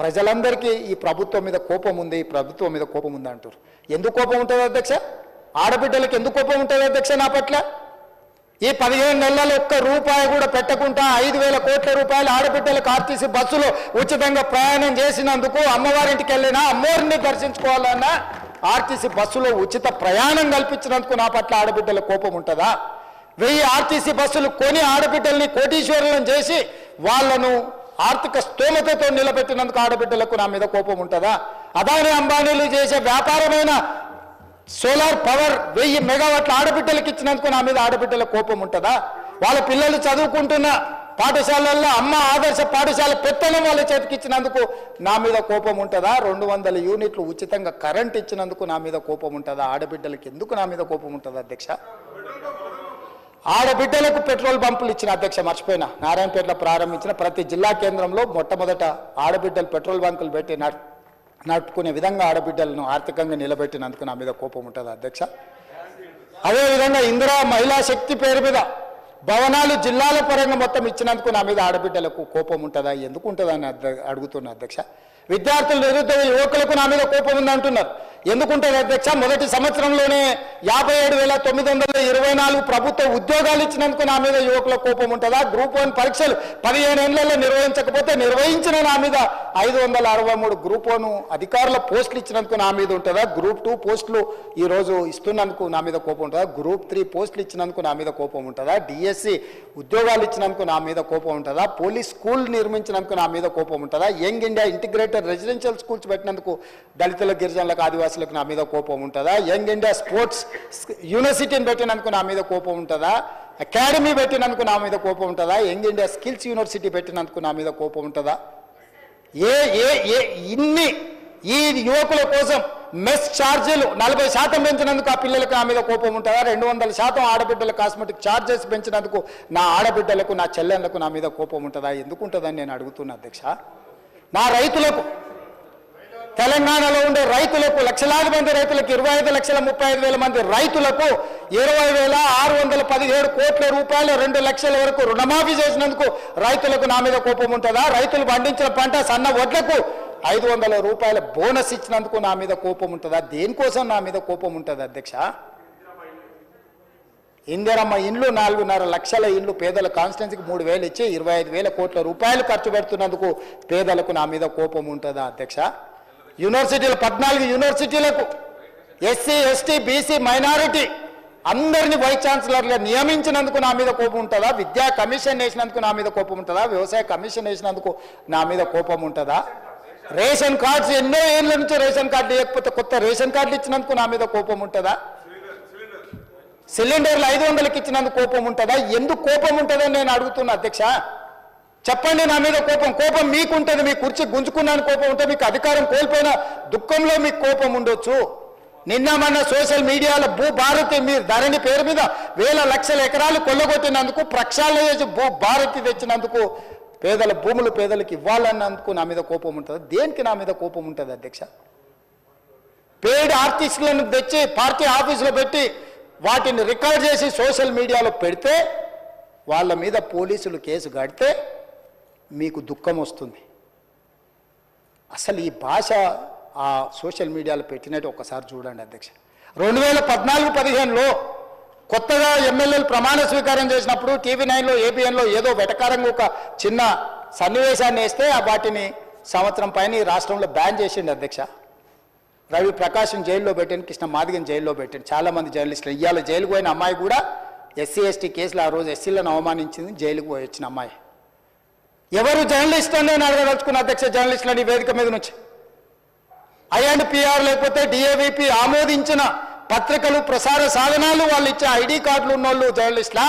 ప్రజలందరికీ ఈ ప్రభుత్వం మీద కోపం ఉంది ఈ ప్రభుత్వం మీద కోపం ఉంది అంటారు. ఎందుకు కోపం ఉంటుంది అధ్యక్ష? ఆడబిడ్డలకు ఎందుకు కోపం ఉంటుంది అధ్యక్ష నా పట్ల? ఈ పదిహేను నెలలు ఒక్క రూపాయి కూడా పెట్టకుండా ఐదు వేల కోట్ల రూపాయలు ఆడబిడ్డలకు ఆర్టీసీ బస్సులో ఉచితంగా ప్రయాణం చేసినందుకు అమ్మవారింటికి వెళ్ళినా అమ్మవారిని దర్శించుకోవాలన్నా ఆర్టీసీ బస్సులో ఉచిత ప్రయాణం కల్పించినందుకు నా పట్ల ఆడబిడ్డల కోపం ఉంటుందా? వెయ్యి ఆర్టీసీ బస్సులు కొని ఆడబిడ్డల్ని కోటీశ్వరులను చేసి వాళ్ళను ఆర్థిక స్తోమతతో నిలబెట్టినందుకు ఆడబిడ్డలకు నా మీద కోపం ఉంటుందా? అదాని అంబానీలు చేసే వ్యాపారమైన సోలార్ పవర్ వెయ్యి మెగావాట్ల ఆడబిడ్డలకు ఇచ్చినందుకు నా మీద ఆడబిడ్డల కోపం ఉంటుందా? వాళ్ళ పిల్లలు చదువుకుంటున్న పాఠశాలల్లో అమ్మ ఆదర్శ పాఠశాల పెత్తనం వాళ్ళ చేతికి ఇచ్చినందుకు నా మీద కోపం ఉంటుందా? రెండు వందల యూనిట్లు ఉచితంగా కరెంట్ ఇచ్చినందుకు నా మీద కోపం ఉంటుందా? ఆడబిడ్డలకి ఎందుకు నా మీద కోపం ఉంటుందా అధ్యక్ష? ఆడబిడ్డలకు పెట్రోల్ పంపులు ఇచ్చిన అధ్యక్ష మర్చిపోయినా. నారాయణపేటలో ప్రారంభించిన ప్రతి జిల్లా కేంద్రంలో మొట్టమొదట ఆడబిడ్డలు పెట్రోల్ బంకులు పెట్టి నడుపుకునే విధంగా ఆడబిడ్డలను ఆర్థికంగా నిలబెట్టినందుకు నా మీద కోపం ఉంటుంది అధ్యక్ష. అదేవిధంగా ఇందిరా మహిళా శక్తి పేరు మీద భవనాలు జిల్లాల పరంగా మొత్తం ఇచ్చినందుకు నా మీద ఆడబిడ్డలకు కోపం ఉంటుందా? ఎందుకు ఉంటుందా అని అడుగుతున్నా అధ్యక్ష. విద్యార్థులు నిరుద్యోగ యువకులకు నా మీద కోపం ఉంది ఎందుకుంటే అధ్యక్ష మొదటి సంవత్సరంలోనే యాభై ఏడు వేల తొమ్మిది వందల ఇరవై నాలుగు ప్రభుత్వ ఉద్యోగాలు ఇచ్చినందుకు నా మీద యువకుల కోపం ఉంటుందా? గ్రూప్ వన్ పరీక్షలు పదిహేను ఏళ్ళలో నిర్వహించకపోతే నిర్వహించిన నా మీద ఐదు వందల అరవై మూడు గ్రూప్ వన్ అధికారుల పోస్టులు ఇచ్చినందుకు నా మీద ఉంటుందా? గ్రూప్ టూ పోస్టులు ఈ రోజు ఇస్తున్నందుకు నా మీద కోపం ఉంటుందా? గ్రూప్ త్రీ పోస్టులు ఇచ్చినందుకు నా మీద కోపం ఉంటుందా? డిఎస్సి ఉద్యోగాలు ఇచ్చినందుకు నా మీద కోపం ఉంటుందా? పోలీస్ స్కూల్ నిర్మించినందుకు నా మీద కోపం ఉంటుందా? Young India integrated residential schools పెట్టినందుకు దళితుల గిరిజనులకు ఆదివాసులకు నా మీద కోపం ఉంటుందా? యంగ్ ఇండియా స్పోర్ట్స్ యూనివర్సిటీని పెట్టినందుకు నా మీద కోపం ఉంటుందా? అకాడమీ పెట్టినందుకు నా మీద కోపం ఉంటుందా? యంగ్ ఇండియా స్కిల్స్ యూనివర్సిటీ పెట్టినందుకు నా మీద కోపం ఉంటుందా? ఏ ఏ ఏ ఇన్ని ఈ యువకుల కోసం మెస్ ఛార్జీలు నలభై శాతం పెంచినందుకు ఆ పిల్లలకు నా మీద కోపం ఉంటుందా? రెండు వందల శాతం ఆడబిడ్డల కాస్మెటిక్ ఛార్జెస్ పెంచినందుకు నా ఆడబిడ్డలకు నా చెల్లెళ్ళకు నా మీద కోపం ఉంటుందా? ఎందుకు ఉంటుందని నేను అడుగుతున్నా అధ్యక్ష. నా రైతులకు తెలంగాణలో ఉండే రైతులకు లక్షలాది మంది రైతులకు ఇరవై ఐదు లక్షల ముప్పై ఐదు వేల మంది రైతులకు ఇరవై వేల ఆరు వందల పదిహేడు కోట్ల రూపాయలు రెండు లక్షల వరకు రుణమాఫీ చేసినందుకు రైతులకు నా మీద కోపం ఉంటుందా? రైతులు పండించిన పంట సన్న వడ్లకు ఐదు వందల రూపాయల బోనస్ ఇచ్చినందుకు నా మీద కోపం ఉంటుందా? దేనికోసం నా మీద కోపం ఉంటుంది అధ్యక్ష? ఇందిరమ్మ ఇండ్లు నాలుగున్నర లక్షల ఇండ్లు పేదల కాన్స్టిట్యున్సీకి మూడు వేలు ఇచ్చి ఇరవై ఐదు వేల కోట్ల రూపాయలు ఖర్చు పెడుతున్నందుకు పేదలకు నా మీద కోపం ఉంటుందా అధ్యక్ష? యూనివర్సిటీలు పద్నాలుగు యూనివర్సిటీలకు ఎస్సీ ఎస్టీ బీసీ మైనారిటీ అందరిని వైస్ ఛాన్సలర్గా నియమించినందుకు నా మీద కోపం ఉంటుందా? విద్యా కమిషన్ వేసినందుకు నా మీద కోపం ఉంటుందా? వ్యవసాయ కమిషన్ వేసినందుకు నా మీద కోపం ఉంటుందా? రేషన్ కార్డ్స్ ఎన్నో ఏళ్ళ నుంచి రేషన్ కార్డు లేకపోతే కొత్త రేషన్ కార్డులు ఇచ్చినందుకు నా మీద కోపం ఉంటుందా? సిలిండర్లు ఐదు వందలకి ఇచ్చినందుకు కోపం ఉంటుందా? ఎందుకు కోపం ఉంటుందని నేను అడుగుతున్నా అధ్యక్ష. చెప్పండి నా మీద కోపం. కోపం మీకు ఉంటుంది మీ కుర్చీ గుంజుకున్నాను కోపం ఉంటే మీకు అధికారం కోల్పోయిన దుఃఖంలో మీకు కోపం ఉండొచ్చు. నిన్న మన సోషల్ మీడియాలో భూ భారతి మీరు ధరణి పేరు మీద వేల లక్షల ఎకరాలు కొల్లగొట్టినందుకు ప్రక్షాళన చేసి భూ భారతి తెచ్చినందుకు పేదల భూములు పేదలకు ఇవ్వాలన్నందుకు నా మీద కోపం ఉంటుంది. దేనికి నా మీద కోపం ఉంటుంది అధ్యక్ష? పేడ్ ఆర్టిస్టులను తెచ్చి పార్టీ ఆఫీసులో పెట్టి వాటిని రికార్డ్ చేసి సోషల్ మీడియాలో పెడితే వాళ్ళ మీద పోలీసులు కేసు కడితే మీకు దుఃఖం వస్తుంది. అసలు ఈ భాష ఆ సోషల్ మీడియాలో పెట్టినట్టు ఒకసారి చూడండి అధ్యక్ష. రెండు వేల పద్నాలుగు పదిహేనులో కొత్తగా ఎమ్మెల్యేలు ప్రమాణ స్వీకారం చేసినప్పుడు టీవీ నైన్లో ఏబిఎన్లో ఏదో వెటకారంగా ఒక చిన్న సన్నివేశాన్ని వేస్తే ఆ వాటిని సంవత్సరం పైన ఈ రాష్ట్రంలో బ్యాన్ చేసిండు అధ్యక్ష. రవి ప్రకాశం జైల్లో పెట్టాను కృష్ణ మాదిగన్ జైల్లో పెట్టాను చాలా మంది జర్నలిస్టులు ఇవాళ జైలుకు పోయిన అమ్మాయి కూడా ఎస్సీ ఎస్టీ కేసులు ఆ రోజు ఎస్సీలను అవమానించింది జైలుకు పోయి వచ్చిన అమ్మాయి. ఎవరు జర్నలిస్ట్ అని నేను అడగదలుచుకున్న అధ్యక్ష జర్నలిస్టులని ఈ వేదిక మీద నుంచి. ఐఎండ్ పిఆర్ లేకపోతే డిఏవిపి ఆమోదించిన పత్రికలు ప్రసార సాధనాలు వాళ్ళు ఇచ్చే ఐడి కార్డులు ఉన్నోళ్ళు జర్నలిస్టులా?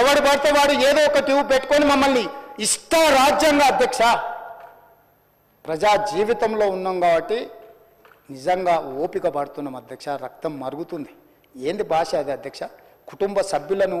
ఎవడు పడితే వాడు ఏదో ఒక ట్యూబ్ పెట్టుకొని మమ్మల్ని ఇష్ట రాజ్యాంగ అధ్యక్ష. ప్రజా జీవితంలో ఉన్నాం కాబట్టి నిజంగా ఓపిక పడుతున్నాం అధ్యక్ష రక్తం మరుగుతుంది. ఏంది భాష అది అధ్యక్ష? కుటుంబ సభ్యులను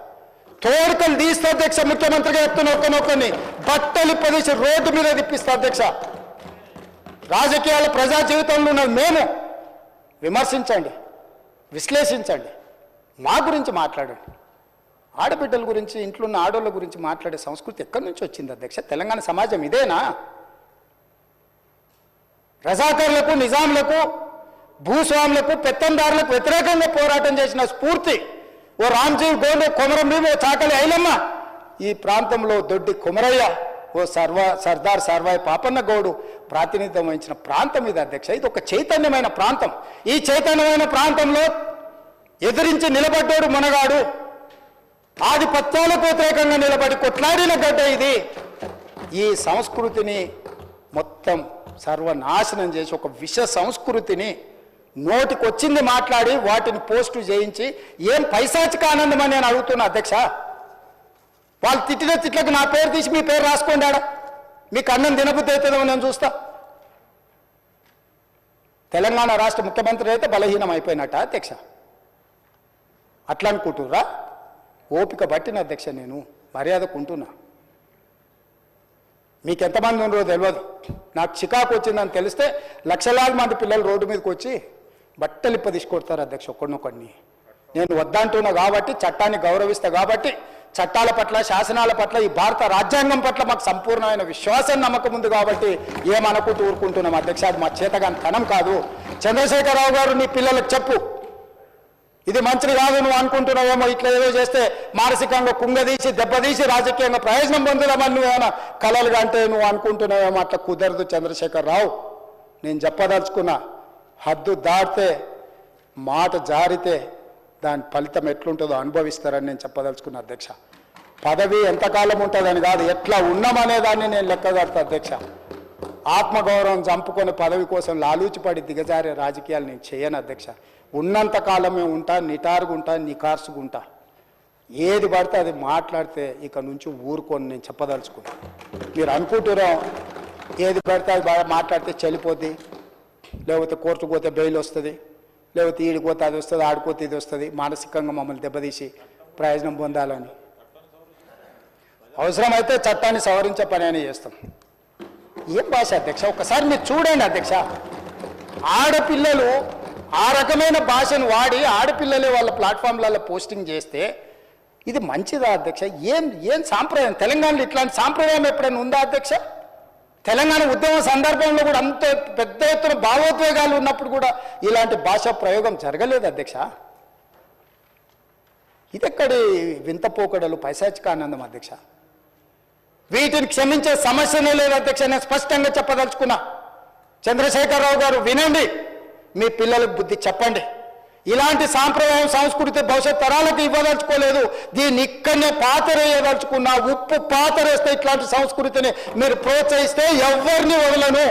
తోడుకలు తీస్తే అధ్యక్ష ముఖ్యమంత్రిగా చెప్తున్న ఒక్కనొక్కని బట్టలు పదిసి రోడ్డు మీద తిప్పిస్తా అధ్యక్ష. రాజకీయాల ప్రజా జీవితంలో ఉన్నది మేము. విమర్శించండి విశ్లేషించండి. మా గురించి మాట్లాడండి. ఆడబిడ్డల గురించి ఇంట్లో ఉన్న ఆడోళ్ళ గురించి మాట్లాడే సంస్కృతి ఎక్కడి నుంచి వచ్చింది అధ్యక్ష? తెలంగాణ సమాజం ఇదేనా? రజాకారులకు నిజాంలకు భూస్వాములకు పెత్తందారులకు వ్యతిరేకంగా పోరాటం చేసిన స్ఫూర్తి ఓ రామ్జీవ్ గోండు కొమరం భీమ్ ఓ చాకలి ఐలమ్మ ఈ ప్రాంతంలో దొడ్డి కుమరయ్య ఓ సర్వ సర్దార్ సర్వాయి పాపన్న గౌడు ప్రాతినిధ్యం వహించిన ప్రాంతం ఇది అధ్యక్ష. ఇది ఒక చైతన్యమైన ప్రాంతం. ఈ చైతన్యమైన ప్రాంతంలో ఎదిరించి నిలబడ్డాడు మనగాడు. ఆధిపత్యాలకు వ్యతిరేకంగా నిలబడి కొట్లాడిన గడ్డ ఇది. ఈ సంస్కృతిని మొత్తం సర్వనాశనం చేసి ఒక విష సంస్కృతిని నోటికొచ్చింది మాట్లాడి వాటిని పోస్టు చేయించి ఏం పైశాచిక ఆనందం అని నేను అడుగుతున్నా అధ్యక్ష? వాళ్ళు తిట్టిన తిట్లకు నా పేరు తీసి మీ పేరు రాసుకోండి ఆడ. మీకు అన్నం తినబుద్ధి అవుతుందో నేను చూస్తా. తెలంగాణ రాష్ట్ర ముఖ్యమంత్రి అయితే బలహీనం అయిపోయినట్ట అధ్యక్ష. అట్లా అనుకుంటుర్రా ఓపిక పట్టిన అధ్యక్ష నేను మర్యాదకు ఉంటున్నా. మీకు ఎంతమంది ఉన్నారో తెలియదు. నాకు చికాకు వచ్చిందని తెలిస్తే లక్షలాది మంది పిల్లలు రోడ్డు మీదకి వచ్చి బట్టలు ఇప్ప తీసుకొడతారు అధ్యక్ష ఒక్కడినొక్కడిని నేను వద్దంటున్నా కాబట్టి చట్టాన్ని గౌరవిస్తా కాబట్టి చట్టాల పట్ల శాసనాల పట్ల ఈ భారత రాజ్యాంగం పట్ల మాకు సంపూర్ణమైన విశ్వాసం నమ్మకం ఉంది కాబట్టి ఏమనుకుంటూ ఊరుకుంటున్నాం అధ్యక్ష. అది మా చేతగాని తనం కాదు. చంద్రశేఖరరావు గారు నీ పిల్లలకు చెప్పు. ఇది మంచిది కాదు నువ్వు అనుకుంటున్నావేమో ఇట్లా ఏదో చేస్తే మానసికంగా కుంగదీసి దెబ్బతీసి రాజకీయంగా ప్రయోజనం పొందుదామని నువ్వేమైనా కలలుగా అంటే నువ్వు అనుకుంటున్నావేమో అట్లా కుదరదు చంద్రశేఖర్ రావు నేను చెప్పదలుచుకున్నా. హద్దు దాటితే మాట జారితే దాని ఫలితం ఎట్లుంటుందో అనుభవిస్తారని నేను చెప్పదలుచుకున్న అధ్యక్ష. పదవి ఎంతకాలం ఉంటుందని కాదు ఎట్లా ఉన్నామనే దాన్ని నేను లెక్క కడతా అధ్యక్ష. ఆత్మగౌరవం చంపుకొని పదవి కోసం లాలూచిపడి దిగజారే రాజకీయాలు నేను చేయను అధ్యక్ష. ఉన్నంతకాలమే ఉంటా నిటారుగుంటా నికార్సుగుంటా ఏది పడితే అది మాట్లాడితే ఇక నుంచి ఊరుకొని నేను చెప్పదలుచుకున్నాను మీరు అనుకుంటున్నాం ఏది పడితే అది బాగా మాట్లాడితే చెల్లిపోద్ది లేకపోతే కోర్టుకు పోతే బెయిల్ వస్తుంది లేకపోతే ఈడిపోతే అది వస్తుంది ఆడిపోతే ఇది వస్తుంది. మానసికంగా మమ్మల్ని దెబ్బతీసి ప్రయోజనం పొందాలని. అవసరమైతే చట్టాన్ని సవరించే పని అని చేస్తాం. ఏం భాష అధ్యక్ష? ఒకసారి మీరు చూడండి అధ్యక్ష. ఆడపిల్లలు ఆ రకమైన భాషను వాడి ఆడపిల్లలే వాళ్ళ ప్లాట్ఫామ్లలో పోస్టింగ్ చేస్తే ఇది మంచిదా అధ్యక్ష? ఏం ఏం సాంప్రదాయం? తెలంగాణలో ఇట్లాంటి సాంప్రదాయం ఎప్పుడైనా ఉందా అధ్యక్ష? తెలంగాణ ఉద్యమ సందర్భంలో కూడా అంత పెద్ద ఎత్తున భావోద్వేగాలు ఉన్నప్పుడు కూడా ఇలాంటి భాషా ప్రయోగం జరగలేదు అధ్యక్ష. ఇదెక్కడి వింత పోకడలు పైశాచిక ఆనందం అధ్యక్ష? వీటిని క్షమించే సమస్యనే లేదు అధ్యక్ష నేను స్పష్టంగా చెప్పదలుచుకున్నా. చంద్రశేఖరరావు గారు వినండి మీ పిల్లలకు బుద్ధి చెప్పండి. ఇలాంటి సాంప్రదాయం సంస్కృతి భవిష్యత్ తరాలకు ఇవ్వదలుచుకోలేదు. దీన్ని ఇక్కడనే పాతరేయదలుచుకున్నా ఉప్పు పాతరేస్తే ఇట్లాంటి సంస్కృతిని మీరు ప్రోత్సహిస్తే ఎవరిని వదలను.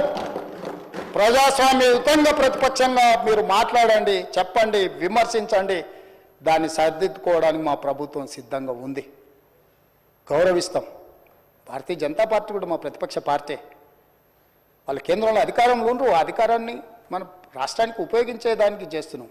ప్రజాస్వామ్యయుతంగా ప్రతిపక్షంగా మీరు మాట్లాడండి చెప్పండి విమర్శించండి. దాన్ని సరిదిద్దుకోవడానికి మా ప్రభుత్వం సిద్ధంగా ఉంది. గౌరవిస్తాం. భారతీయ జనతా పార్టీ కూడా మా ప్రతిపక్ష పార్టీ. వాళ్ళ కేంద్రంలో అధికారంలో ఉండరు. అధికారాన్ని మన రాష్ట్రానికి ఉపయోగించేదానికి చేస్తున్నాం.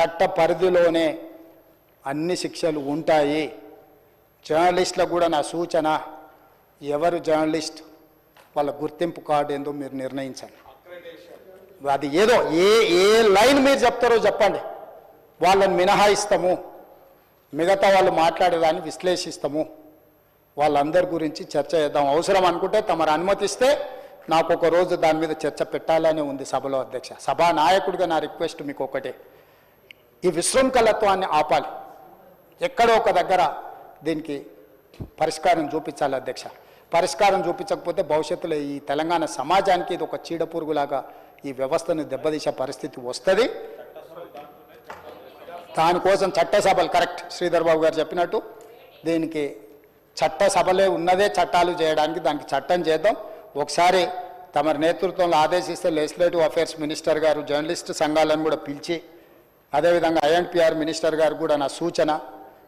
చట్ట పరిధిలోనే అన్ని శిక్షలు ఉంటాయి. జర్నలిస్టులకు కూడా నా సూచన ఎవరు జర్నలిస్ట్ వాళ్ళ గుర్తింపు కార్డు ఏందో మీరు నిర్ణయించండి. అది ఏదో ఏ ఏ లైన్ మీరు చెప్తారో చెప్పండి. వాళ్ళని మినహాయిస్తాము. మిగతా వాళ్ళు మాట్లాడేదాన్ని విశ్లేషిస్తాము. వాళ్ళందరి గురించి చర్చ చేద్దాం. అవసరం అనుకుంటే తమరు అనుమతిస్తే నాకు ఒక రోజు దాని మీద చర్చ పెట్టాలని ఉంది సభలో అధ్యక్ష. సభా నాయకుడిగా నా రిక్వెస్ట్ మీకు ఒకటే. ఈ విశృంఖలత్వాన్ని ఆపాలి. ఎక్కడో ఒక దగ్గర దీనికి పరిష్కారం చూపించాలి అధ్యక్ష. పరిష్కారం చూపించకపోతే భవిష్యత్తులో ఈ తెలంగాణ సమాజానికి ఇది ఒక చీడపురుగులాగా ఈ వ్యవస్థను దెబ్బతీసే పరిస్థితి వస్తుంది. దానికోసం చట్టసభలు కరెక్ట్ శ్రీధర్ బాబు గారు చెప్పినట్టు దీనికి చట్టసభలే ఉన్నదే చట్టాలు చేయడానికి దానికి చట్టం చేద్దాం. ఒకసారి తమ నేతృత్వంలో ఆదేశిస్తే లెజిస్లేటివ్ అఫైర్స్ మినిస్టర్ గారు జర్నలిస్ట్ సంఘాలను కూడా పిలిచి అదేవిధంగా ఐఎన్పిఆర్ మినిస్టర్ గారు కూడా నా సూచన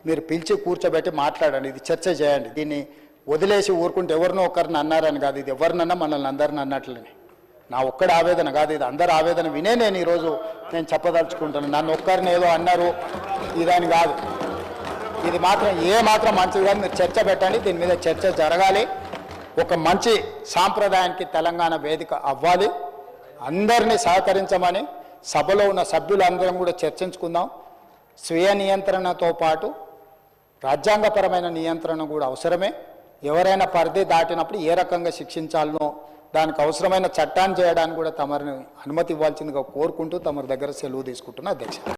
మీరు పిలిచి కూర్చోబెట్టి మాట్లాడండి ఇది చర్చ చేయండి. దీన్ని వదిలేసి ఊరుకుంటే ఎవరినో ఒకరిని అన్నారని కాదు ఇది ఎవరినన్నా మనల్ని అందరిని అన్నట్లని. నా ఒక్కడ ఆవేదన కాదు ఇది అందరు ఆవేదన వినే నేను ఈరోజు నేను చెప్పదలుచుకుంటాను నన్ను ఒక్కరిని ఏదో అన్నారు ఇదని కాదు. ఇది మాత్రం ఏ మాత్రం మంచిది కాదు మీరు చర్చ పెట్టండి దీని మీద చర్చ జరగాలి. ఒక మంచి సాంప్రదాయానికి తెలంగాణ వేదిక అవ్వాలి. అందరినీ సహకరించమని సభలో ఉన్న సభ్యులందరం కూడా చర్చించుకుందాం. స్వీయ నియంత్రణతో పాటు రాజ్యాంగపరమైన నియంత్రణ కూడా అవసరమే. ఎవరైనా పరిధి దాటినప్పుడు ఏ రకంగా శిక్షించాలనో దానికి అవసరమైన చట్టాన్ని చేయడానికి కూడా తమరిని అనుమతి ఇవ్వాల్సిందిగా కోరుకుంటూ తమరి దగ్గర సెలవు తీసుకుంటున్నా అధ్యక్ష.